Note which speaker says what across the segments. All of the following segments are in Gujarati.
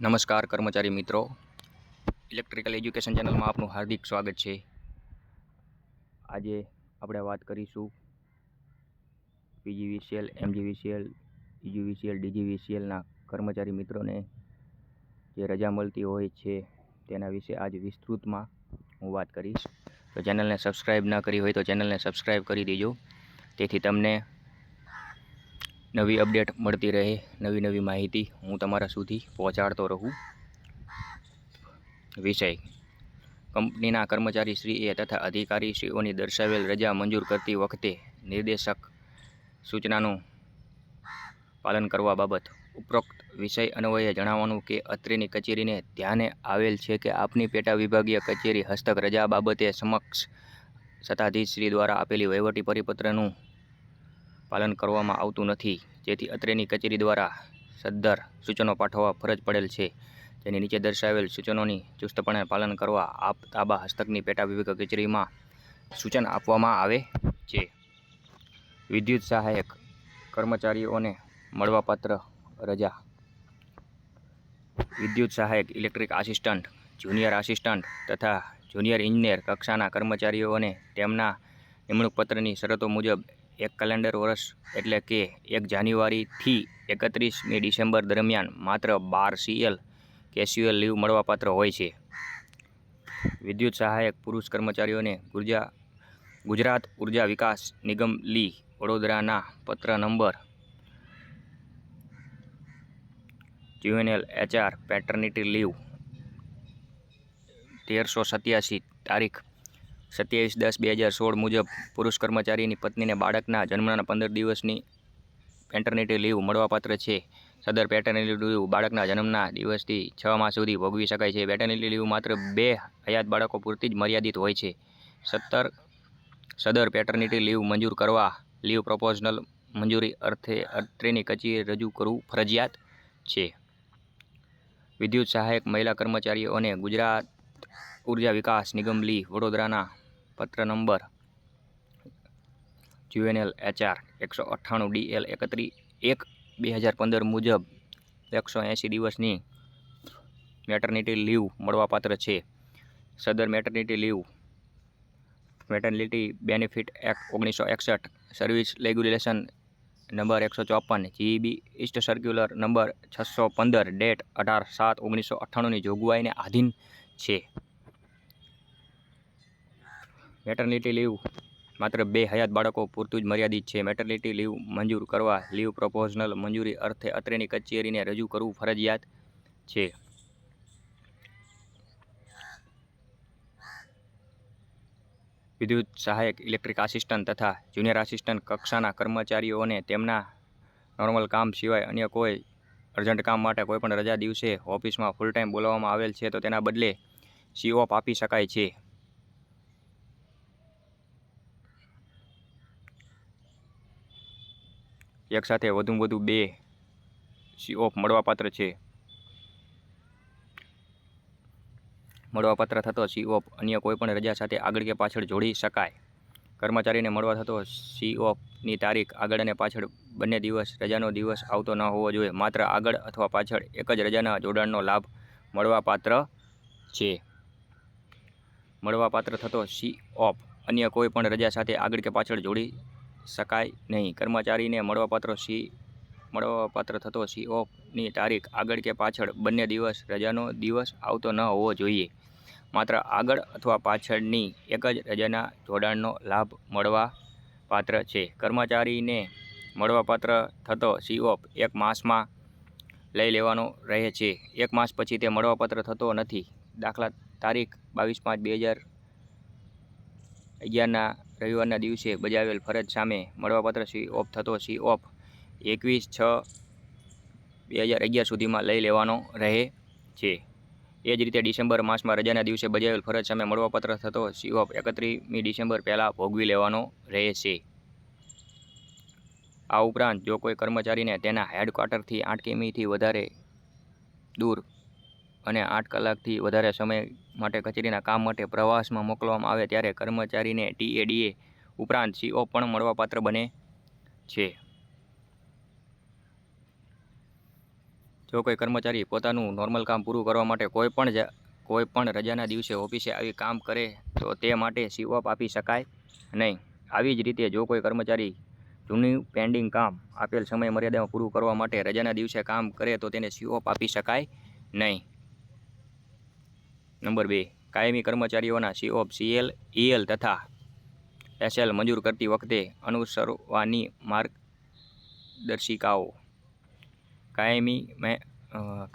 Speaker 1: નમસ્કાર કર્મચારી મિત્રો. ઇલેક્ટ્રિકલ એજ્યુકેશન ચેનલમાં આપનું હાર્દિક સ્વાગત છે. આજે આપણે વાત કરીશું પીજીવીસીએલ એમજીવીસીએલ ઈજીવીસીએલ ડીજીવીસીએલના કર્મચારી મિત્રોને જે રજા મળતી હોય છે તેના વિશે આજ વિસ્તૃતમાં હું વાત કરીશ. તો ચેનલને સબસ્ક્રાઈબ ન કરી હોય તો ચેનલને સબસ્ક્રાઈબ કરી દેજો. તેથી તમને નવી અપડેટ મળતી રહે, નવી નવી માહિતી હું તમારા સુધી પહોંચાડતો રહું. વિષય. કંપનીના કર્મચારીશ્રીએ તથા અધિકારીશ્રીઓની દર્શાવેલ રજા મંજૂર કરતી વખતે નિર્દેશક સૂચનાનું પાલન કરવા બાબત ઉપરોક્ત વિષય અન્વયે જણાવવાનું કે અત્રેની કચેરીને ધ્યાને આવેલ છે કે આપની પેટા વિભાગીય કચેરી હસ્તક રજા બાબતે સમક્ષ સત્તાધીશશ્રી દ્વારા આપેલી વહીવટી પરિપત્રનું પાલન કરવામાં આવતું નથી. જેથી અત્રેની કચેરી દ્વારા સદ્ધર સૂચનો પાઠવવા ફરજ પડેલ છે. જેની નીચે દર્શાવેલ સૂચનોની ચુસ્તપણે પાલન કરવા આપ તાબા હસ્તકની પેટા વિભાગ કચેરીમાં સૂચન આપવામાં આવે છે. વિદ્યુત સહાયક કર્મચારીઓને મળવાપાત્ર રજા. વિદ્યુત સહાયક, ઇલેક્ટ્રિક આસિસ્ટન્ટ, જુનિયર આસિસ્ટન્ટ તથા જુનિયર ઇજનેર કક્ષાના કર્મચારીઓને તેમના નિમણૂક પત્રની શરતો મુજબ એક કેલેન્ડર વર્ષ એટલે કે એક જાન્યુઆરીથી એકત્રીસમી ડિસેમ્બર દરમિયાન માત્ર બાર સીએલ કેસ્યુઅલ લીવ મળવાપાત્ર હોય છે. વિદ્યુત સહાયક પુરુષ કર્મચારીઓને ગુર્જા ગુજરાત ઊર્જા વિકાસ નિગમ લી વડોદરાના પત્ર નંબર જ્યુએનએલ એચઆર પેટર્નિટી લીવ તેરસો સત્યાસી તારીખ સત્યાવીસ દસ બે હજાર સોળ મુજબ પુરુષ કર્મચારીની પત્નીને બાળકના જન્મના પંદર દિવસની પેટર્નિટી લીવ મળવાપાત્ર છે. સદર પેટર્નિટી લીવ બાળકના જન્મના દિવસથી છ માસ સુધી ભોગવી શકાય છે. પેટર્નિટી લીવ માત્ર બે હયાત બાળકો પૂરતી જ મર્યાદિત હોય છે. સત્તર સદર પેટર્નિટી લીવ મંજૂર કરવા લીવ પ્રપોઝનલ મંજૂરી અર્થે અત્રેની કચેરી રજૂ કરવું ફરજિયાત છે. વિદ્યુત સહાયક મહિલા કર્મચારીઓને ગુજરાત ઊર્જા વિકાસ નિગમ લી વડોદરાના પત્ર નંબર જ્યુએનએલ એચઆર એકસો અઠ્ઠાણું ડીએલ એકત્રીસ એક બે હજાર પંદર મુજબ એકસો એંસી દિવસની મેટર્નિટી લીવ મળવાપાત્ર છે. સદર maternity leave, maternity benefit act ઓગણીસો એકસઠ, સર્વિસ રેગ્યુલેશન નંબર એકસો ચોપન જીબી ઇસ્ટ સર્ક્યુલર નંબર છસો પંદર ડેટ અઢાર સાત ઓગણીસો અઠ્ઠાણુંની જોગવાઈને આધીન છે. Maternity leave. માત્ર બે હયાત બાળકો પૂરતું જ મર્યાદિત છે. મેટર્નિટી લીવ મંજૂર કરવા લીવ પ્રપોઝનલ મંજૂરી અર્થે અત્રેની કચેરીને રજૂ કરવું ફરજિયાત છે. વિદ્યુત સહાયક, ઇલેક્ટ્રિક આસિસ્ટન્ટ તથા જુનિયર આસિસ્ટન્ટ કક્ષાના કર્મચારીઓને તેમના નોર્મલ કામ સિવાય અન્ય કોઈ અર્જન્ટ કામ માટે કોઈપણ રજા દિવસે ઓફિસમાં ફૂલ ટાઈમ બોલાવવામાં આવેલ છે તો તેના બદલે સી ઓફ આપી શકાય છે. એકસાથે વધુમાં વધુ બે સી ઓફ મળવાપાત્ર છે. મળવાપાત્ર થતો સી ઓફ અન્ય કોઈપણ રજા સાથે આગળ કે પાછળ જોડી શકાય. કર્મચારીને મળવા થતો સી ઓફની તારીખ આગળ અને પાછળ બંને દિવસ રજાનો દિવસ આવતો ન હોવો જોઈએ, માત્ર આગળ અથવા પાછળ એક જ રજાના જોડાણનો લાભ મળવાપાત્ર છે. મળવાપાત્ર થતો સી ઓફ અન્ય કોઈ પણ રજા સાથે આગળ કે પાછળ જોડી શકાય નહીં. કર્મચારીને મળવાપાત્ર સી, મળવાપાત્ર થતો સી ઓફની તારીખ આગળ કે પાછળ બંને દિવસ રજાનો દિવસ આવતો ન હોવો જોઈએ. માત્ર આગળ અથવા પાછળની એક જ રજાના જોડાણનો લાભ મળવા પાત્ર છે. કર્મચારીને મળવાપાત્ર થતો સી ઓફ એક માસમાં લઈ લેવાનો રહે છે. એક માસ પછી તે મળવાપાત્ર થતો નથી. દાખલા તારીખ બાવીસ પાંચ બે હજાર અગિયારના રવિવારના દિવસે બજાવેલ ફરજ સામે મળવાપાત્ર સી ઓફ થતો સી ઓફ એકવીસ છ બે હજાર અગિયાર સુધીમાં લઈ લેવાનો રહે છે. એ જ રીતે ડિસેમ્બર માસમાં રજાના દિવસે બજાવેલ ફરજ સામે મળવાપાત્ર થતો સી ઓફ એકત્રીસમી ડિસેમ્બર પહેલાં ભોગવી લેવાનો રહેશે આ ઉપરાંત જો કોઈ કર્મચારીને તેના હેડક્વાર્ટરથી આઠ કિમીથી વધારે દૂર અને આઠ કલાકથી વધારે સમય માટે કચેરીના કામ માટે પ્રવાસમાં મોકલવામાં આવે ત્યારે કર્મચારીને ટીએડીએ ઉપરાંત સીઓ પણ મળવાપાત્ર બને છે. જો કોઈ કર્મચારી પોતાનું નોર્મલ કામ પૂરું કરવા માટે કોઈ પણ કોઈ પણ રજાના દિવસે ઓફિસે આવી કામ કરે, તો તે માટે સી ઓફ આપી શકાય નહીં. આવી જ રીતે જો કોઈ કર્મચારી જૂનું પેન્ડિંગ કામ આપેલ સમય મર્યાદામાં પૂરું કરવા માટે રજાના દિવસે કામ કરે, તો તેને સી ઓફ આપી શકાય નહીં. નંબર બે, કાયમી કર્મચારીઓના સી ઓફ સીએલ ઈએલ તથા એસએલ મંજૂર કરતી વખતે અનુસરવાની માર્ગદર્શિકાઓ. કાયમી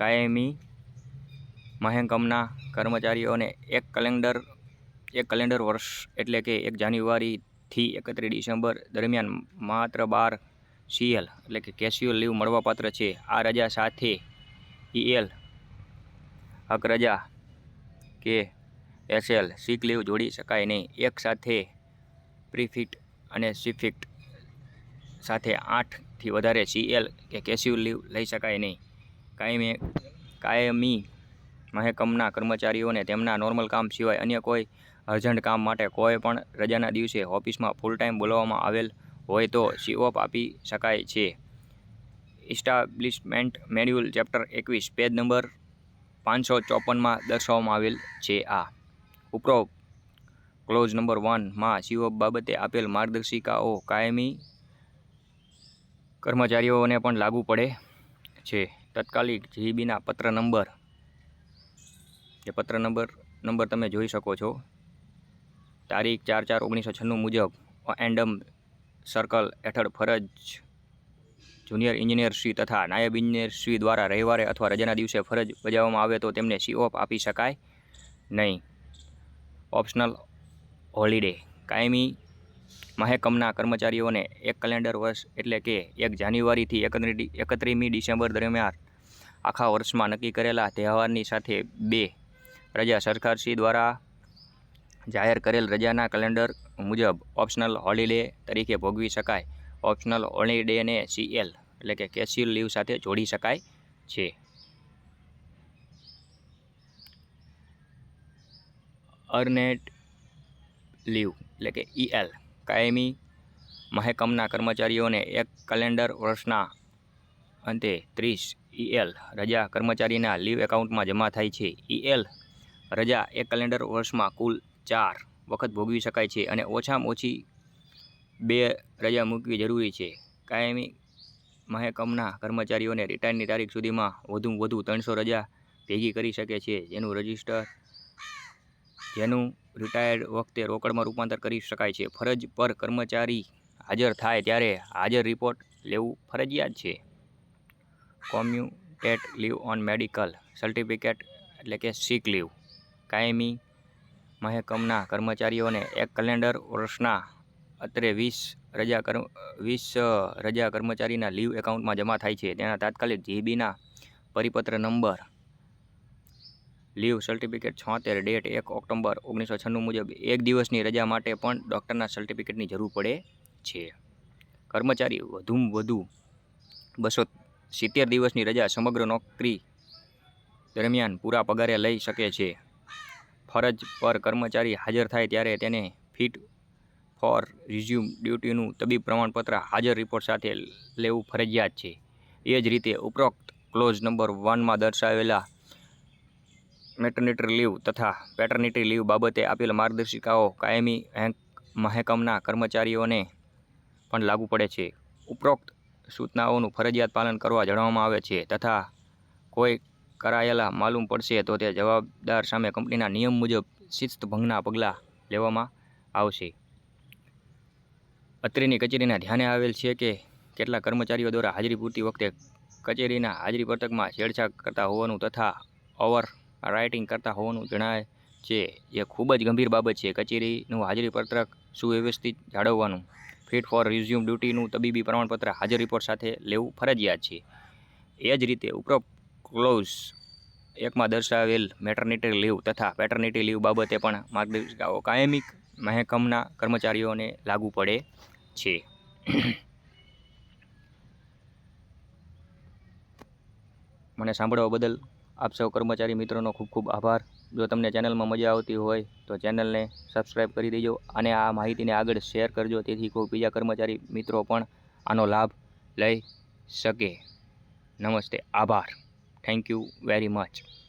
Speaker 1: કાયમી મહેકમના કર્મચારીઓને એક કેલેન્ડર એક કેલેન્ડર વર્ષ એટલે કે એક જાન્યુઆરીથી એકત્રીસ ડિસેમ્બર દરમિયાન માત્ર બાર સીએલ એટલે કે કેશ્યુઅલ લીવ મળવાપાત્ર છે. આ રજા સાથે ઈએલ હક રજા કે એસએલ સીક લીવ જોડી શકાય નહીં. એક સાથે પ્રીફિટ અને સિફિક્ટ સાથે આઠથી વધારે સીએલ કે કેસ્યુ લીવ, લઈ શકાય નહીં. કાયમી કાયમી મહેકમના કર્મચારીઓને તેમના નોર્મલ કામ સિવાય અન્ય કોઈ અર્જન્ટ કામ માટે કોઈ પણ રજાના દિવસે ઓફિસમાં ફૂલ ટાઈમ બોલાવવામાં આવેલ હોય તો સી ઓફ આપી શકાય છે. ઇસ્ટાબ્લિશમેન્ટ મેન્યુઅલ ચેપ્ટર એકવીસ, પેજ નંબર પાંચસો ચોપનમાં દર્શાવવામાં આવેલ છે આ. ઉપરોક્ત ક્લોઝ નંબર વનમાં સી બાબતે આપેલ માર્ગદર્શિકાઓ કાયમી કર્મચારીઓને પણ લાગુ પડે છે. તત્કાલિક જીબીના પત્ર નંબર એ પત્ર નંબર નંબર તમે જોઈ શકો છો. તારીખ ચાર ચાર ઓગણીસો છન્નું મુજબ એન્ડમ સર્કલ હેઠળ ફરજ જુનિયર ઇન્જિનિયર શ્રી તથા નાયબ ઇજનેર શ્રી દ્વારા રવિવારે અથવા રજાના દિવસે ફરજ બજાવવામાં આવે તો તેમને સી ઓફ આપી શકાય નહીં. Optional holiday. કાયમી મહેકમના કર્મચારીઓને એક કેલેન્ડર વર્ષ એટલે કે એક જાન્યુઆરીથી એકત્રીમી ડિસેમ્બર દરમિયાન આખા વર્ષમાં નક્કી કરેલા તહેવારની સાથે બે રજા સરકારશ્રી દ્વારા જાહેર કરેલ રજાના કેલેન્ડર મુજબ ઓપ્શનલ હોલિડે તરીકે ભોગવી શકાય. ઓપ્શનલ હોલિડેને સીએલ એટલે કે કેશ્યુઅલ લીવ સાથે જોડી શકાય છે. અર્નેટ લીવ એટલે કે ઈએલ કાયમી મહેકમના કર્મચારીઓને એક કેલેન્ડર વર્ષના અંતે ત્રીસ ઈએલ રજા કર્મચારીના લીવ એકાઉન્ટમાં જમા થાય છે. ઈએલ રજા એક કેલેન્ડર વર્ષમાં કુલ ચાર વખત ભોગવી શકાય છે અને ઓછામાં ઓછી બે રજા મૂકવી જરૂરી છે. કાયમી મહેકમના કર્મચારીઓને રિટાયરની તારીખ સુધીમાં વધુમાં વધુ ત્રણસો રજા ભેગી કરી શકે છે, જેનું રજિસ્ટર જેનું રિટાયર્ડ વખતે રોકડમાં રૂપાંતર કરી શકાય છે. ફરજ પર કર્મચારી હાજર થાય ત્યારે હાજર રિપોર્ટ લેવું ફરજિયાત છે. Commuted leave on medical certificate એટલે કે સિક લીવ. કાયમી મહેકમના કર્મચારીઓને એક કેલેન્ડર વર્ષના અત્રે વીસ રજા કર્મ, વીસ રજા કર્મચારીના લીવ એકાઉન્ટમાં જમા થાય છે. તેના તાત્કાલિક જીબીના પરિપત્ર નંબર, લીવ સર્ટિફિકેટ છોતેર, ડેટ એક ઓક્ટોબર ઓગણીસો છન્નું મુજબ એક દિવસની રજા માટે પણ ડૉક્ટરના સર્ટિફિકેટની જરૂર પડે છે. કર્મચારી વધુમાં વધુ બસો સિત્તેર દિવસની રજા સમગ્ર નોકરી દરમિયાન પૂરા પગારે લઈ શકે છે. ફરજ પર કર્મચારી હાજર થાય ત્યારે તેને ફિટ ફોર રિઝ્યુમ ડ્યુટીનું તબીબ પ્રમાણપત્ર હાજર રિપોર્ટ સાથે લેવું ફરજિયાત છે. એ જ રીતે ઉપરોક્ત ક્લોઝ નંબર વનમાં દર્શાવેલા મેટર્નિટી લીવ તથા પેટર્નિટી લીવ બાબતે આપેલ માર્ગદર્શિકાઓ કાયમી હેંક- મહેકમના કર્મચારીઓને પણ લાગુ પડે છે. ઉપરોક્ત સૂચનાઓનું ફરજિયાત પાલન કરવા જણાવવામાં આવે છે તથા કોઈ કરાયેલા માલુમ પડશે તો તે જવાબદાર સામે કંપનીના નિયમ મુજબ શિસ્ત ભંગના પગલાં લેવામાં આવશે. અત્રેની કચેરીના ધ્યાને આવેલ છે કે કેટલા કર્મચારીઓ દ્વારા હાજરી પૂરતી વખતે કચેરીના હાજરી પત્રકમાં છેડછાડ કરતા હોવાનું તથા ઓવર રાઇટિંગ કરતા હોવાનું જણાય છે. જે ખૂબ જ ગંભીર બાબત છે. કચેરીનું હાજરી પત્રક સુવ્યવસ્થિત જાળવવાનું, ફિટ ફોર રિઝ્યુમ ડ્યુટીનું તબીબી પ્રમાણપત્ર, હાજર રિપોર્ટ સાથે લેવું ફરજિયાત છે. એ જ રીતે ઉપરોક્ત ક્લોઝ એકમાં દર્શાવેલ મેટર્નિટી લીવ તથા પેટર્નિટી લીવ બાબતે પણ માર્ગદર્શિકાઓ કાયમિક મહેકમના કર્મચારીઓને લાગુ પડે. છે મને સાંભળવા બદલ આપ સૌ કર્મચારી મિત્રોનો ખૂબ ખૂબ આભાર. જો તમને ચેનલમાં મજા આવતી હોય તો ચેનલને સબસ્ક્રાઈબ કરી દેજો અને આ માહિતીને આગળ શેર કરજો, તેથી કોઈ બીજા કર્મચારી મિત્રો પણ આનો લાભ લઈ શકે. નમસ્તે, આભાર. Thank you very much